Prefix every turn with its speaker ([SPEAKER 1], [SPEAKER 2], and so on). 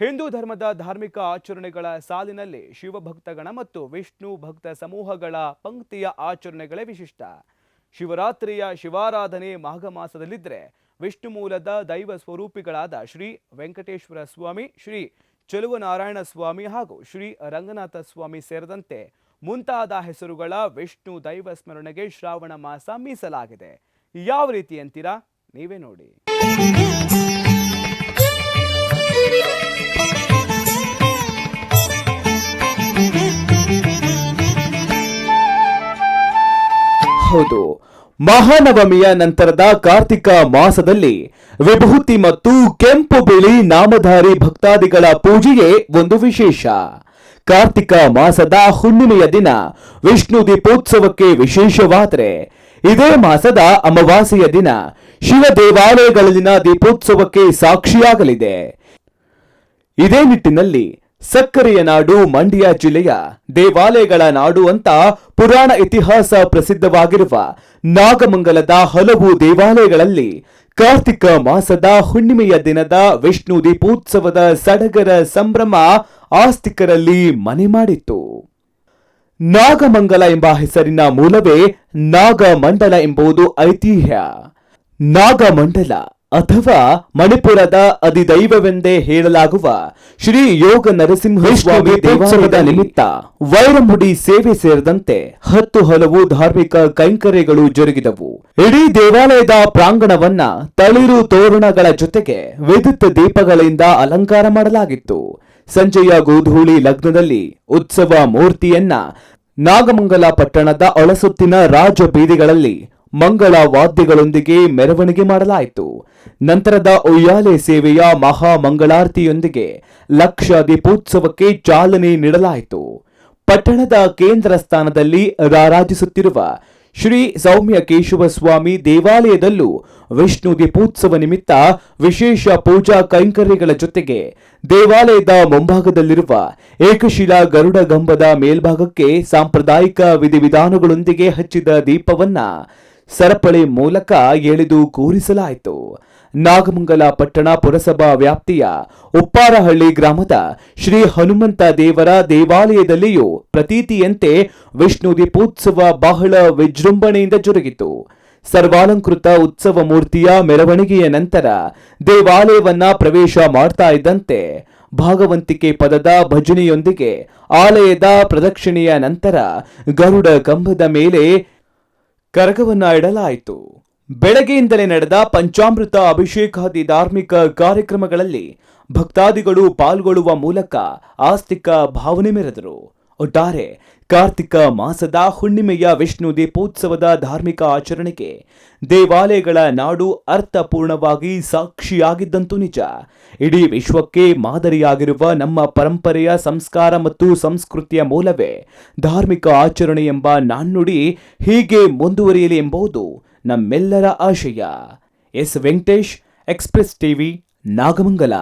[SPEAKER 1] ಹಿಂದೂ ಧರ್ಮದ ಧಾರ್ಮಿಕ ಆಚರಣೆಗಳ ಸಾಲಿನಲ್ಲಿ ಶಿವಭಕ್ತಗಣ ಮತ್ತು ವಿಷ್ಣು ಭಕ್ತ ಸಮೂಹಗಳ ಪಂಕ್ತಿಯ ಆಚರಣೆಗಳೇ ವಿಶಿಷ್ಟ. ಶಿವರಾತ್ರಿಯ ಶಿವಾರಾಧನೆ ಮಾಘ ಮಾಸದಲ್ಲಿದ್ದರೆ ವಿಷ್ಣು ಮೂಲದ ದೈವ ಸ್ವರೂಪಿಗಳಾದ ಶ್ರೀ ವೆಂಕಟೇಶ್ವರ ಸ್ವಾಮಿ, ಶ್ರೀ ಚೆಲುವನಾರಾಯಣ ಸ್ವಾಮಿ ಹಾಗೂ ಶ್ರೀ ರಂಗನಾಥ ಸ್ವಾಮಿ ಸೇರಿದಂತೆ ಮುಂತಾದ ಹೆಸರುಗಳ ವಿಷ್ಣು ದೈವ ಸ್ಮರಣೆಗೆ ಶ್ರಾವಣ ಮಾಸ ಮೀಸಲಾಗಿದೆ. ಯಾವ ರೀತಿ ಅಂತೀರಾ? ನೀವೇ ನೋಡಿ. ಹೌದು. ಮಹಾನವಮಿಯ ನಂತರದ ಕಾರ್ತಿಕ ಮಾಸದಲ್ಲಿ ವಿಭೂತಿ ಮತ್ತು ಕೆಂಪು ಬಿಳಿ ನಾಮಧಾರಿ ಭಕ್ತಾದಿಗಳ ಪೂಜೆಯೇ ಒಂದು ವಿಶೇಷ. ಕಾರ್ತಿಕ ಮಾಸದ ಹುಣ್ಣಿಮೆಯ ದಿನ ವಿಷ್ಣು ದೀಪೋತ್ಸವಕ್ಕೆ ವಿಶೇಷವಾದರೆ. ಇದೇ ಮಾಸದ ಅಮಾವಾಸ್ಯೆಯ ದಿನ ಶಿವ ದೇವಾಲಯಗಳಲ್ಲಿನ ದೀಪೋತ್ಸವಕ್ಕೆ ಸಾಕ್ಷಿಯಾಗಲಿದೆ. ಇದೇ ನಿಟ್ಟಿನಲ್ಲಿ ಸಕ್ಕರೆಯ ನಾಡು ಮಂಡ್ಯ ಜಿಲ್ಲೆಯ ದೇವಾಲಯಗಳ ನಾಡು ಅಂತ ಪುರಾಣ ಇತಿಹಾಸ ಪ್ರಸಿದ್ಧವಾಗಿರುವ ನಾಗಮಂಗಲದ ಹಲವು ದೇವಾಲಯಗಳಲ್ಲಿ ಕಾರ್ತಿಕ ಮಾಸದ ಹುಣ್ಣಿಮೆಯ ದಿನದ ವಿಷ್ಣು ದೀಪೋತ್ಸವದ ಸಡಗರ ಸಂಭ್ರಮ ಆಸ್ತಿಕರಲ್ಲಿ ಮನೆ ಮಾಡಿತ್ತು. ನಾಗಮಂಗಲ ಎಂಬ ಹೆಸರಿನ ಮೂಲವೇ ನಾಗಮಂಡಲ ಎಂಬುದು ಐತಿಹ್ಯ. ನಾಗಮಂಡಲ ಅಥವಾ ಮಣಿಪುರದ ಅಧಿದೈವವೆಂದೇ ಹೇಳಲಾಗುವ ಶ್ರೀ ಯೋಗ ನರಸಿಂಹ ಸ್ವಾಮಿ ದೇವಾಲಯದ ನಿಮಿತ್ತ ವೈರಮುಡಿ ಸೇವೆ ಸೇರಿದಂತೆ ಹತ್ತು ಹಲವು ಧಾರ್ಮಿಕ ಕೈಂಕರ್ಯಗಳು ಜರುಗಿದವು. ಇಡೀ ದೇವಾಲಯದ ಪ್ರಾಂಗಣವನ್ನ ತಳಿರು ತೋರಣಗಳ ಜೊತೆಗೆ ವಿದ್ಯುತ್ ದೀಪಗಳಿಂದ ಅಲಂಕಾರ ಮಾಡಲಾಗಿತ್ತು. ಸಂಜೆಯ ಗೋಧೂಳಿ ಲಗ್ನದಲ್ಲಿ ಉತ್ಸವ ಮೂರ್ತಿಯನ್ನ ನಾಗಮಂಗಲ ಪಟ್ಟಣದ ಒಳಸುತ್ತಿನ ರಾಜ ಬೀದಿಗಳಲ್ಲಿ ಮಂಗಳ ವಾದ್ಯಗಳೊಂದಿಗೆ ಮೆರವಣಿಗೆ ಮಾಡಲಾಯಿತು. ನಂತರದ ಉಯ್ಯಾಲೆ ಸೇವೆಯ ಮಹಾ ಮಂಗಳಾರತಿಯೊಂದಿಗೆ ಲಕ್ಷ ದೀಪೋತ್ಸವಕ್ಕೆ ಚಾಲನೆ ನೀಡಲಾಯಿತು. ಪಟ್ಟಣದ ಕೇಂದ್ರ ಸ್ಥಾನದಲ್ಲಿ ರಾರಾಜಿಸುತ್ತಿರುವ ಶ್ರೀ ಸೌಮ್ಯ ಕೇಶವ ಸ್ವಾಮಿ ದೇವಾಲಯದಲ್ಲೂ ವಿಷ್ಣು ದೀಪೋತ್ಸವ ನಿಮಿತ್ತ ವಿಶೇಷ ಪೂಜಾ ಕೈಂಕರ್ಯಗಳ ಜೊತೆಗೆ ದೇವಾಲಯದ ಮುಂಭಾಗದಲ್ಲಿರುವ ಏಕಶಿಲಾ ಗರುಡ ಗಂಬದ ಮೇಲ್ಭಾಗಕ್ಕೆ ಸಾಂಪ್ರದಾಯಿಕ ವಿಧಿವಿಧಾನಗಳೊಂದಿಗೆ ಹಚ್ಚಿದ ದೀಪವನ್ನ ಸರಪಳಿ ಮೂಲಕ ಎಳೆದು ಕೂರಿಸಲಾಯಿತು. ನಾಗಮಂಗಲ ಪಟ್ಟಣ ಪುರಸಭಾ ವ್ಯಾಪ್ತಿಯ ಉಪ್ಪಾರಹಳ್ಳಿ ಗ್ರಾಮದ ಶ್ರೀ ಹನುಮಂತ ದೇವರ ದೇವಾಲಯದಲ್ಲಿಯೂ ಪ್ರತೀತಿಯಂತೆ ವಿಷ್ಣು ದೀಪೋತ್ಸವ ಬಹಳ ವಿಜೃಂಭಣೆಯಿಂದ ಜರುಗಿತು. ಸರ್ವಾಲಂಕೃತ ಉತ್ಸವ ಮೂರ್ತಿಯ ಮೆರವಣಿಗೆಯ ನಂತರ ದೇವಾಲಯವನ್ನ ಪ್ರವೇಶ ಮಾಡ್ತಾ ಇದ್ದಂತೆ ಭಾಗವಂತಿಕೆ ಪದದ ಭಜನೆಯೊಂದಿಗೆ ಆಲಯದ ಪ್ರದಕ್ಷಿಣೆಯ ನಂತರ ಗರುಡ ಕಂಬದ ಮೇಲೆ ಕರಗವನ್ನ ಇಡಲಾಯಿತು. ಬೆಳಗ್ಗೆಯಿಂದಲೇ ನಡೆದ ಪಂಚಾಮೃತ ಅಭಿಷೇಕಾದಿ ಧಾರ್ಮಿಕ ಕಾರ್ಯಕ್ರಮಗಳಲ್ಲಿ ಭಕ್ತಾದಿಗಳು ಪಾಲ್ಗೊಳ್ಳುವ ಮೂಲಕ ಆಸ್ತಿಕ ಭಾವನೆ ಮೆರೆದರು. ಒಟ್ಟಾರೆ ಕಾರ್ತಿಕ ಮಾಸದ ಹುಣ್ಣಿಮೆಯ ವಿಷ್ಣು ದೀಪೋತ್ಸವದ ಧಾರ್ಮಿಕ ಆಚರಣೆಗೆ ದೇವಾಲಯಗಳ ನಾಡು ಅರ್ಥಪೂರ್ಣವಾಗಿ ಸಾಕ್ಷಿಯಾಗಿದ್ದಂತೂ ನಿಜ. ಇಡೀ ವಿಶ್ವಕ್ಕೆ ಮಾದರಿಯಾಗಿರುವ ನಮ್ಮ ಪರಂಪರೆಯ ಸಂಸ್ಕಾರ ಮತ್ತು ಸಂಸ್ಕೃತಿಯ ಮೂಲವೇ ಧಾರ್ಮಿಕ ಆಚರಣೆ ಎಂಬ ನಾಣ್ಣುಡಿ ಹೀಗೆ ಮುಂದುವರಿಯಲಿ ಎಂಬುದು ನಮ್ಮೆಲ್ಲರ ಆಶಯ. S Venkatesh, express TV, Nagamangala.